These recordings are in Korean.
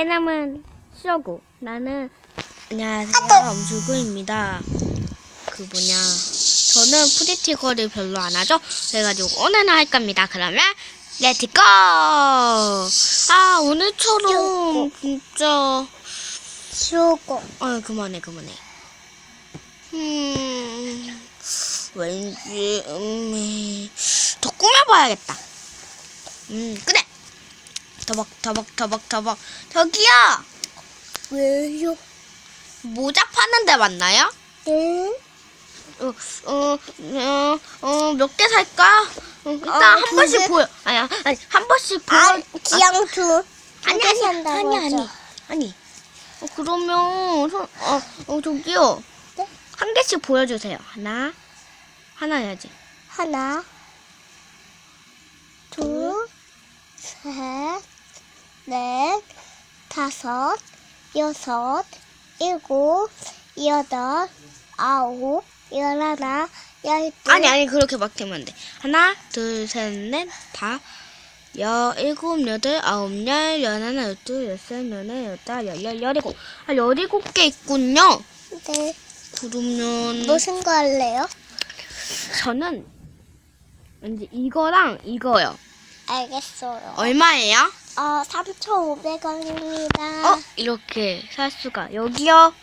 내 이름은 쇼고. 나는 안녕하세요, 엄수구입니다. 그 뭐냐, 저는 프리티거를 별로 안 하죠. 그래가지고 오늘은 할 겁니다. 그러면 렛츠고! 아 오늘처럼 진짜 쇼고. 아 그만해 그만해. 음 왠지 음이 더 꾸며봐야겠다. 음 그래. 더벅 더벅 더벅 더벅 저기요 왜요? 모자 파는 데 맞나요? 네. 어 어어몇 개 살까? 어, 일단 어, 한 두 번씩 개? 보여. 아니야 아니 한 번씩 보여. 아, 지양투. 아니 아니 아니 아니 아니. 어, 그러면 선- 어, 어 저기요 네? 한 개씩 보여주세요. 하나 하나 해야지. 하나, 둘, 셋, 넷, 다섯, 여섯, 일곱, 여덟, 아홉, 열하나, 열둘. 아니 아니 그렇게 막 되면 안 돼. 하나 둘 셋 넷 다 여 일곱 여덟 아홉 열 열하나 열둘 열셋 열넷 열다섯 열열 열일곱 아 열일곱 개 있군요. 네. 그러면 무슨 거 할래요? 저는 왠지 이거랑 이거요. 알겠어요. 얼마예요? 어, 3,500원입니다. 어 이렇게 살 수가 여기요.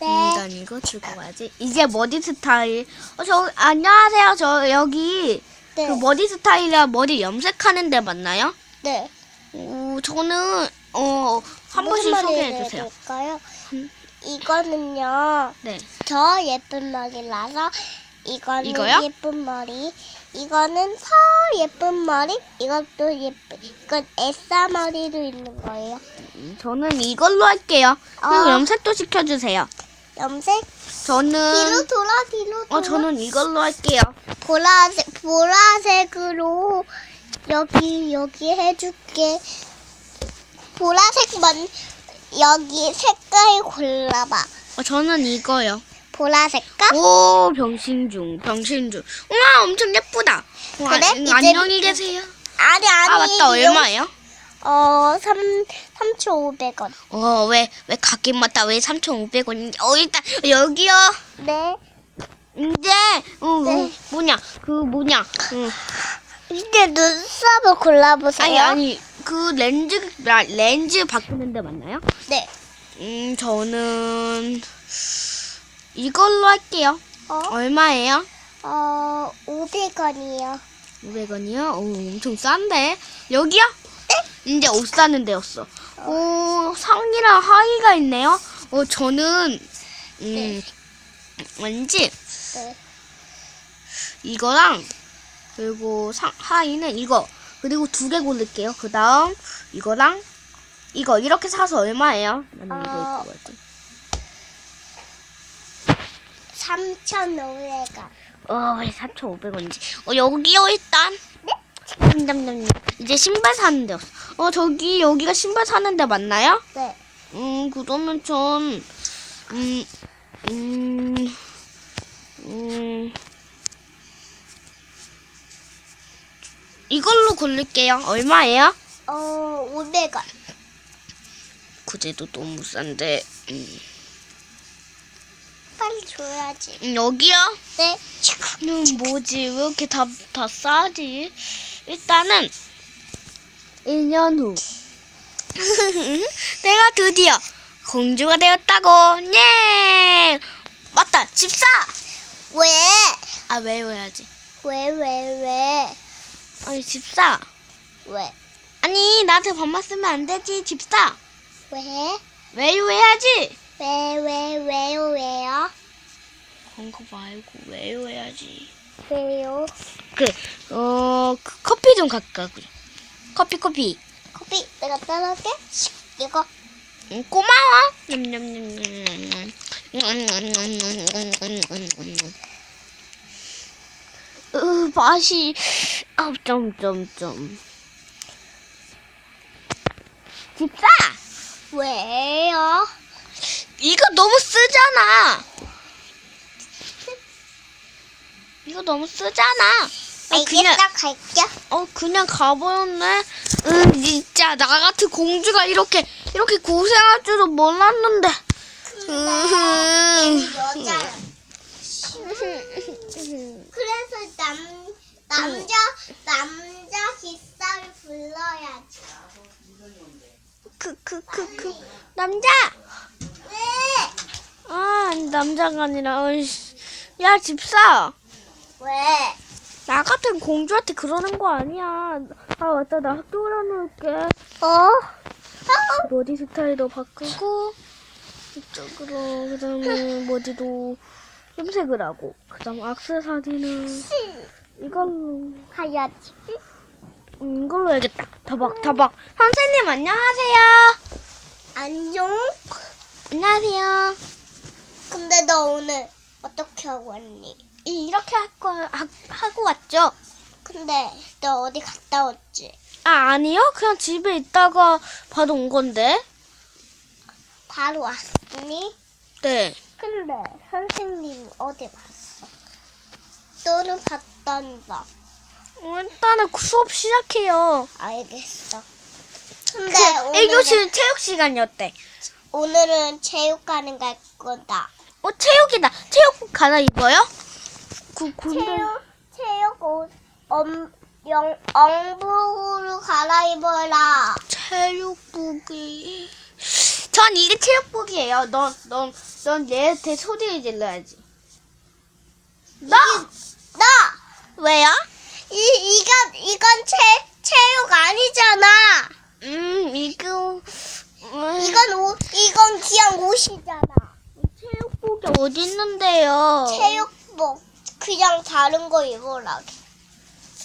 네. 일단 이거 들고 가야지. 이제 머리 스타일. 어, 저, 안녕하세요. 저 여기 네. 그 머리 스타일이랑 머리 염색하는 데 맞나요? 네. 오, 저는, 어, 한 번씩 무슨 소개해 머리를 주세요. 해드릴까요? 음. 이거는요. 네. 더 예쁜 머리라서 이거는 이거요? 예쁜 머리. 이거는 더 예쁜 머리. 이것도 예쁜. 이건 에싸 머리도 있는 거예요. 음, 저는 이걸로 할게요. 그리고 어. 염색도 시켜주세요. 염색. 저는, 뒤로 돌아 뒤로 돌아. 어, 저는 이걸로 할게요. 보라색 보라색으로 여기 여기 해줄게. 보라색만 여기 색깔 골라봐. 어, 저는 이거요. 보라색깔? 오, 병신중, 병신중. 우와, 엄청 예쁘다. 와, 그래? 음, 이제 안녕히 계세요. 아니 아니. 아, 맞다. 이거- 얼마예요? 어, 3 3,500원. 어, 왜, 왜 가긴 맞다. 왜 3,500원인지. 어, 일단, 여기요. 네. 이제, 어, 네. 어, 뭐냐, 그, 뭐냐, 응. 이제 눈썹을 골라보세요. 아니, 아니, 그 렌즈, 라- 렌즈 바꾸는데 맞나요? 네. 음, 저는, 이걸로 할게요. 어? 얼마예요? 어, 500원이요. 500원이요? 오, 엄청 싼데? 여기요? 이제 옷 사는 데였어. 오, 상의랑 하의가 있네요? 어, 저는, 음, 왠지, 네. 이거랑 그리고 상, 하의는 이거 그리고 두 개 고를게요. 그 다음 이거랑 이거 이렇게 사서 얼마예요? 나는 이거 어. 입고 갈게. 3,500원. 어, 왜 4,500원인지. 어, 여기요, 일단. 네? 잠잠잠. 이제 신발 사는 데였어. 어, 저기, 여기가 신발 사는 데 맞나요? 네. 음, 그러면 전, 음, 음, 음, 이걸로 고를게요. 얼마예요? 어, 500원. 그제도 너무 싼데, 음, 빨리 줘야지. 음, 여기요? 네. 음, 뭐지? 왜 이렇게 다, 다 싸지? 일단은, 1년 후. 내가 드디어 공주가 되었다고! 예! 맞다! 집사! 왜? 아, 외워야지. 왜, 왜, 왜? 아니, 집사. 왜? 아니, 나한테 반말 쓰면 안 되지, 집사. 왜? 외워야지. 왜, 왜, 왜요, 왜요? 그런 거 말고 외워야지. 왜요? 그래, 어, 그 커피 좀 갖다 그래. 커피, 커피. 커피 내가 따라올게. 이거. 응, 고마워. 냠냠냠냠냠. 으, 맛이, 아, 점 점 점. 집사! 왜요? 이거 너무 쓰잖아. 이거 너무 쓰잖아. 아, 그냥, 갈게. 어, 그냥 가버렸네. 응, 진짜, 나 같은 공주가 이렇게 이렇게 고생할 줄은 몰랐는데. 여자야. 그래서 남 남자 남자 기사를 불러야지. 그, 그, 그, 그. 남자! 왜? 아, 남자가 아니라, 어이씨. 야, 집사! 왜? 나 같은 공주한테 그러는 거 아니야. 아, 맞다. 나 학교 가놓을게. 어? 머리 스타일도 바꾸고, 이쪽으로, 그 다음에 머리도 염색을 하고, 그 다음 악세사리는 이걸로, 가야지. 음, 이걸로 해야겠다. 다박, 다박. 선생님, 안녕하세요. 안녕. 안녕하세요. 근데 너 오늘 어떻게 하고 왔니? 이- 이렇게 할 거, 하, 하고 왔죠? 근데 너 어디 갔다 왔지? 아, 아니요. 그냥 집에 있다가 바로 온 건데. 바로 왔니? 네. 근데 선생님 어디 갔어? 너는 봤단다. 어, 일단은 수업 시작해요. 알겠어. 근데 그, 오늘은, 1교시 체육 시간이었대. 오늘은 체육관에 갈 거다. 어, 체육이다. 체육복 갈아입어요? 그, 근데. 체육 체육 옷 엄, 영, 엉복으로 갈아입어라. 체육복이. 전 이게 체육복이에요. 넌, 넌, 넌 얘한테 소리를 질러야지. 나! 나! 왜요? 이, 이건, 이건 체, 체육 아니잖아. 음, 이거. 음, 이건 옷, 이건 그냥 옷이잖아. 체육복이 어디 있는데요? 체육복. 그냥 다른 거 입어라.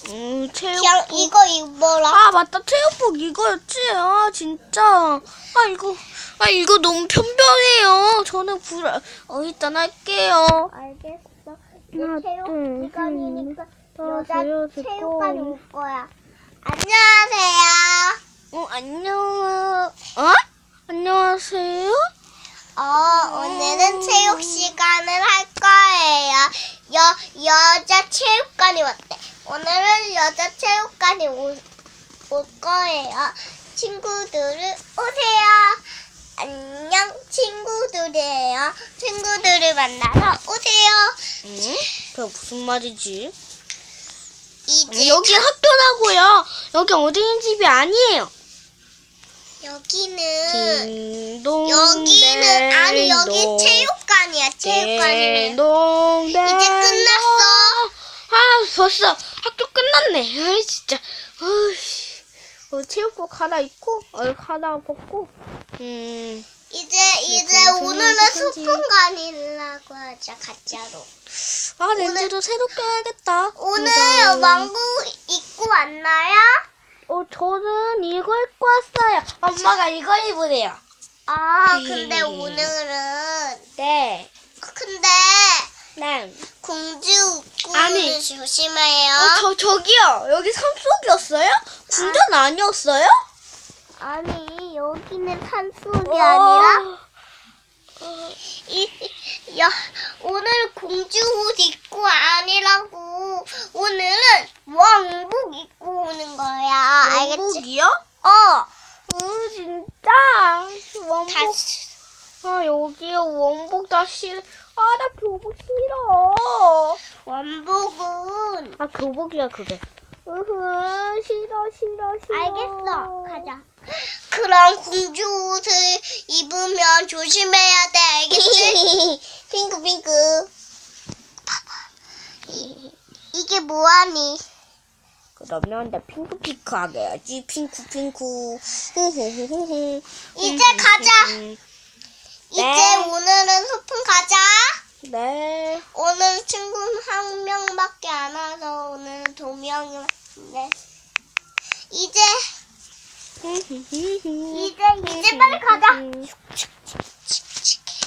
음, 체육복. 그냥 이거 입어라. 아 맞다 체육복 이거였지 아 진짜 아 이거 아 이거 너무 편견해요 저는 불 어, 일단 할게요 알겠어. 하나, 이 체육 둘, 시간이니까 셋, 여자 여섯, 체육관. 올 거야. 안녕하세요. 어 안녕 어 안녕하세요 어, 오늘은 체육 시간을 할 거예요. 여, 여자 체육관이 왔대. 오늘은 여자 체육관이 올, 올 거예요. 친구들을 오세요. 안녕, 친구들이에요. 친구들을 만나러 오세요. 응? 그 무슨 말이지 이제 여기 학교라고요 여기 어린이 집이 아니에요 여기는 여기는 아니 여기. 체육관이야. 체육관이면 딩동 이제 끝났어. 아 벌써 학교 끝났네. 아이 진짜. 어이씨. 어, 체육복 하나 입고, 어, 하나 벗고. 음. 이제 이제 오늘은 어떡하지? 소풍관이라고 하자 가짜로. 아 렌즈도 새롭게 해야겠다. 오늘 그다음- 왕국 입고 왔나요? 어 저는 입고 왔어요. 엄마가 이거 입으래요. 아 네. 근데 오늘은 네. 근데 네. 공주 아니. 조심해요. 어, 저 저기요. 여기 산속이었어요? 궁전 아니었어요? 아니 여기는 산속이 아니라 이, 야, 오늘 공주 옷 입고 아니라고. 오늘은 왕복 입고 오는 거야. 알겠지? 원복이요? 어. 어 진짜. 원복. 다시. 아 여기요 원복 다 싫어. 아나 교복 싫어. 왕복은. 아 교복이야 그게. 으흐 싫어 싫어 싫어. 알겠어. 가자. 그럼 공주 옷을 입으면 조심해야 돼. 알겠지? 핑크, 핑크. 이- 이게 뭐하니? 그러면 나 핑크 핑크하게 해야지 핑크 핑크. 후후후후후. 이제 가자. 이제 네. 오늘은 소풍 가자. 네. 오늘 친구는 한 명밖에 안 와서 오늘은 두 명이 왔는데. 이제, 이제, 이제 빨리 가자.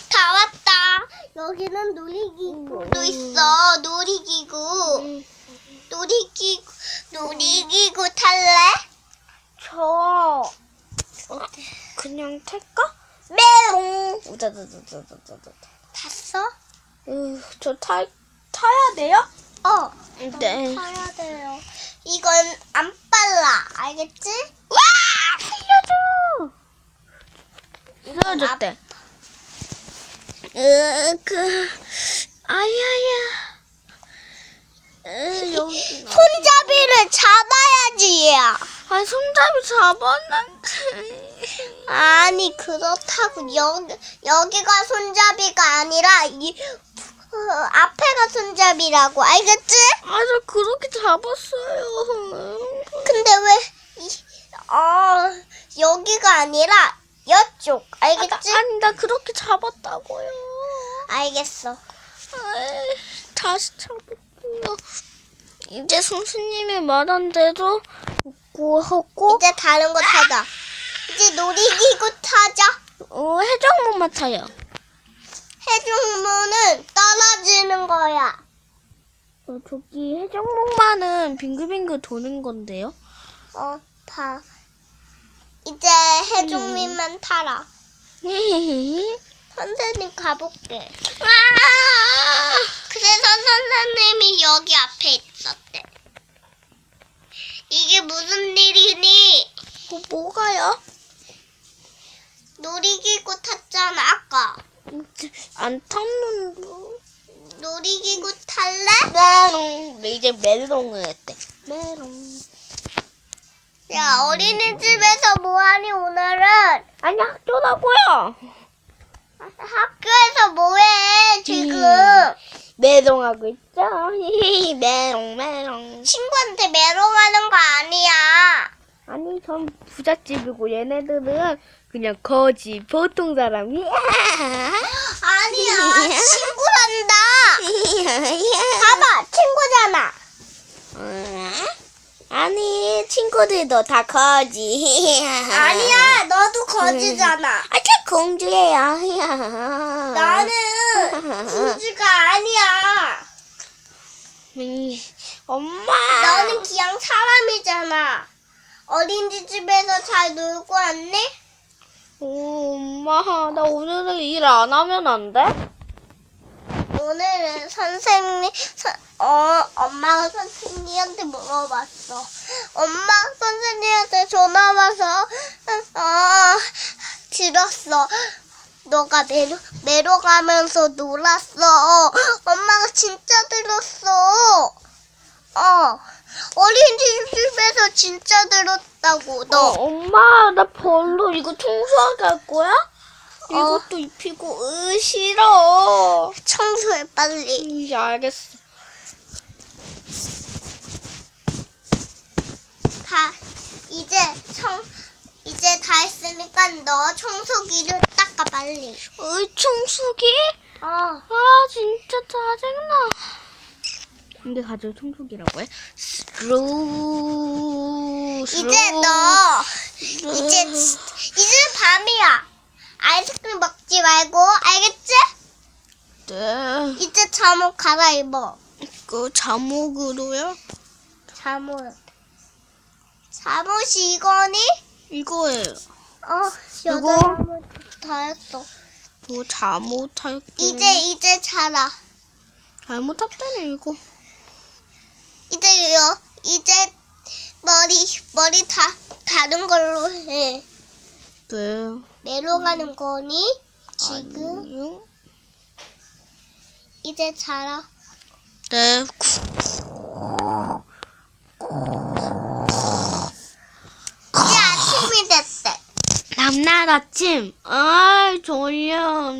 다 왔다. 여기는 놀이기구도 있어. 놀이기구. 놀이기구, 놀이기구 탈래? 저 어, 그냥 탈까? 메롱. 우다다다다다다. 탔어? 으, 저 타, 타야 돼요? 어. 네. 타야 돼요. 이건 안 빨라. 알겠지? 와! 살려줘! 쓰러졌대. 으, 그, 아야야. 으, 여기. 손잡이를 잡아야지 얘야. 아, 손잡이 잡았는데. 아니 그렇다고 여기 여기가 손잡이가 아니라 이 어, 앞에가 손잡이라고 알겠지? 아, 저 그렇게 잡았어요. 근데 왜 이, 어, 여기가 아니라 아, 나, 알겠지? 아니, 나 그렇게 잡았다고요. 알겠어. 아이, 다시 잡았구나. 이제 선생님이 말한 대로 웃고 하고, 이제 다른 거 타자. 이제 놀이기구 타자. 어, 해적목만 타요. 해주면은 떨어지는 거야. 어, 저기 해적목만은 빙글빙글 도는 건데요. 어, 봐. 이제 해종민만 타라. 선생님 가볼게. 그래서 선생님이 여기 앞에 있었대. 이게 무슨 일이니? 뭐, 뭐가요? 놀이기구 탔잖아, 아까. 안 탔는데. 놀이기구 탈래? 메롱. 이제 메롱을 했대. 메롱. 야, 어린이집에서 뭐하니, 오늘은? 아니, 학교라고요. 학교에서 뭐해, 지금? 음. 메롱하고 있죠. 메롱, 메롱. 친구한테 메롱하는 거 아니야. 아니, 전 부잣집이고 얘네들은 그냥 거지, 보통 사람이. 아니야, 친구란다. 봐봐, 친구잖아. 아니, 친구들도 다 거지. 아니야, 너도 거지잖아. 아, 저 공주예요. 나는 공주가 아니야. 음, 엄마. 너는 그냥 사람이잖아. 어린이집에서 잘 놀고 왔니? 오, 엄마, 나 오늘은 일 안 하면 안 돼? 오늘은 선생님, 선- 어, 엄마가 선생님한테 물어봤어. 엄마 선생님한테 전화 와서, 어, 들었어. 너가 메로, 메로 가면서 놀았어. 엄마가 진짜 들었어. 어, 어린이집에서 진짜 들었다고, 어, 너. 엄마, 나 별로 이거 청소하게 할 거야? 이것도 입히고, 으, 싫어. 청소해, 빨리. 음, 알겠어. 다 이제 청 이제 다 했으니까 너 청소기를 닦아 빨리. 으이, 청소기? 어. 아, 진짜 짜증나. 근데 가지고 청소기라고 해? 스루, 이제 너 이제 이제 밤이야. 아이스크림 먹지 말고 알겠지? 네. 이제 잠옷 갈아입어. 그 잠옷으로요? 잠옷. 잠옷이 이거니? 이거예요. 어, 여덟 이거? 잠옷 다 했어. 뭐 잠옷 할게. 이제 이제 자라. 잘못했다네 이거. 이제요. 이제 머리 머리 다 다른 걸로 해. 네. 메롱하는 거니? 지금 아니요. 이제 자라. 네. 이제 아침이 됐대. 남날 아침. 아 졸려.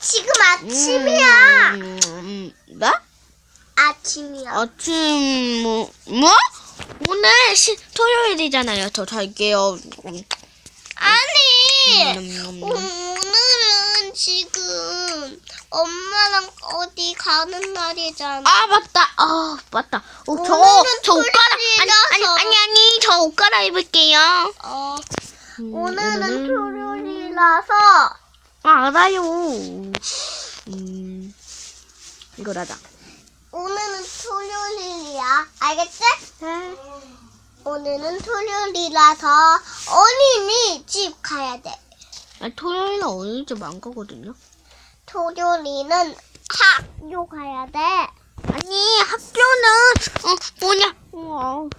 지금 아침이야. 음, 음, 네? 아침이야. 아침 뭐 뭐? 오늘 시, 토요일이잖아요. 저 잘게요. 음, 아니. 음, 음, 음. 오늘은 지금 엄마랑 어디 가는 날이잖아. 아 맞다. 아 맞다. 어, 저, 오늘은 저옷 갈아 아니 아니 토요일이라서. 아니 아니 저 옷 갈아입을게요. 어, 음, 오늘은 오늘은- 토요일이라서 아, 알아요. 음 이거 라자. 오늘은 토요일이야. 알겠지? 오늘은 토요일이라서 어린이 집 가야 돼. 아, 토요일은 어린이 집 안 가거든요. 토요일은 학교 가야 돼. 아니 학교는 어 뭐냐? 어,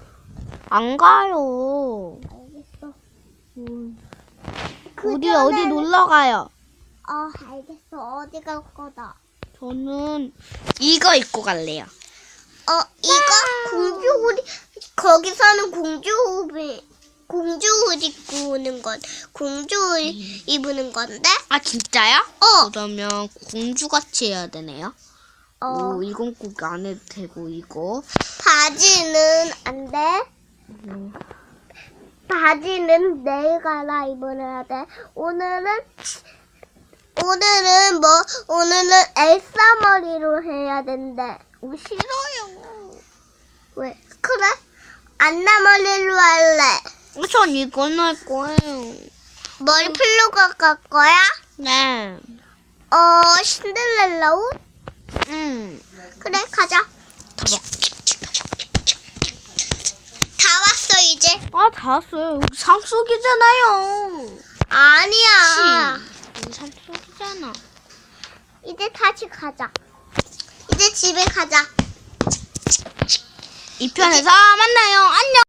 안 가요. 알겠어. 음. 우리 전에는- 어디 놀러 가요? 어, 알겠어. 어디 갈 거다. 저는 이거 입고 갈래요. 어, 이거 공주 옷, 거기 사는 공주 옷이, 공주 옷 입고 오는 건, 공주 옷 입는 건데? 아 진짜요? 어, 그러면 공주같이 해야 되네요. 어, 오, 이건 꼭 안 해도 되고 이거. 바지는 안 돼. 음, 바지는 내일 갈아입어야 돼. 오늘은, 오늘은 뭐, 오늘은 엘사 머리로 해야 된대. 오, 싫어요. 왜? 그래? 안나 머리로 할래. 전 이건 할 거예요. 머리 필로가 갈 거야? 네. 어, 신데렐라 옷? 음. 그래, 가자. 다 왔어, 이제. 아, 다 왔어요. 여기 산속이잖아요. 아니야. 여 기 산속이잖아. 이제 다시 가자. 이제 집에 가자. 이 편에서 만나요. 안녕.